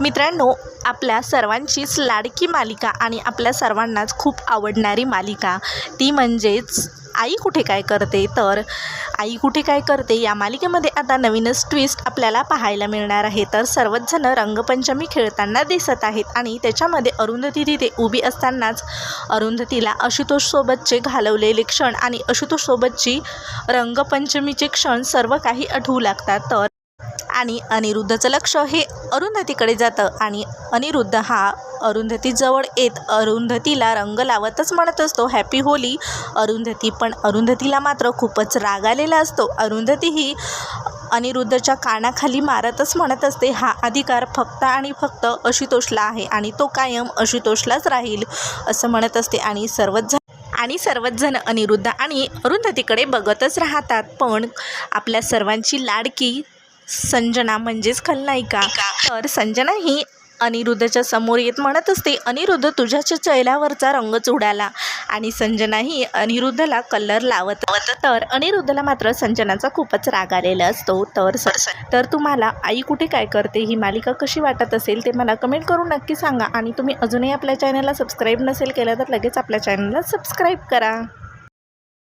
मित्रांनो आपल्या सर्वांचीच लाडकी मालिका आणि आपल्या सर्वांनाच खूप आवडणारी मालिका ती म्हणजेच आई कुठे काय करते? तर आई कुठे काय करते? या मालिकेमध्ये आता नवीनच ट्विस्ट आपल्याला पाहायला मिळणार आहे. तर सर्वच जण रंगपंचमी खेळताना दिसत आहेत आणि त्याच्यामध्ये अरुंधती तिथे उभी असतानाच अरुंधतीला आशुतोषसोबतचे घालवलेले क्षण आणि आशुतोषसोबतची रंगपंचमीचे क्षण सर्व काही आठवू लागतात. तर आणि अनिरुद्धचं लक्ष हे अरुंधतीकडे जातं. आणि अनिरुद्ध हा अरुंधतीजवळ येत अरुंधतीला रंग लावतच म्हणत असतो हॅपी होली अरुंधती पण अरुंधतीला मात्र खूपच राग आलेला असतो. अरुंधती ही अनिरुद्धच्या कानाखाली मारतच म्हणत असते हा अधिकार फक्त आणि फक्त आशुतोषला आहे आणि तो कायम आशुतोषलाच राहील असं म्हणत असते. आणि सर्वच आणि सर्वच जण अनिरुद्ध आणि अरुंधतीकडे बघतच राहतात. पण आपल्या सर्वांची लाडकी संजना म्हणजेच खलनायिका. तर संजना ही अनिरुद्धच्या समोर येत म्हणत असते अनिरुद्ध तुझ्याच्या चेहऱ्यावरचा रंगच उडाला आणि संजना ही अनिरुद्धला कलर लावत तर अनिरुद्धला मात्र संजनाचा खूपच राग आलेला असतो. तर तर तुम्हाला आई कुठे काय करते ही मालिका कशी वाटत असेल ते मला कमेंट करून नक्की सांगा. आणि तुम्ही अजूनही आपल्या चॅनलला सबस्क्राईब नसेल केलं तर लगेच आपल्या चॅनलला सबस्क्राईब करा.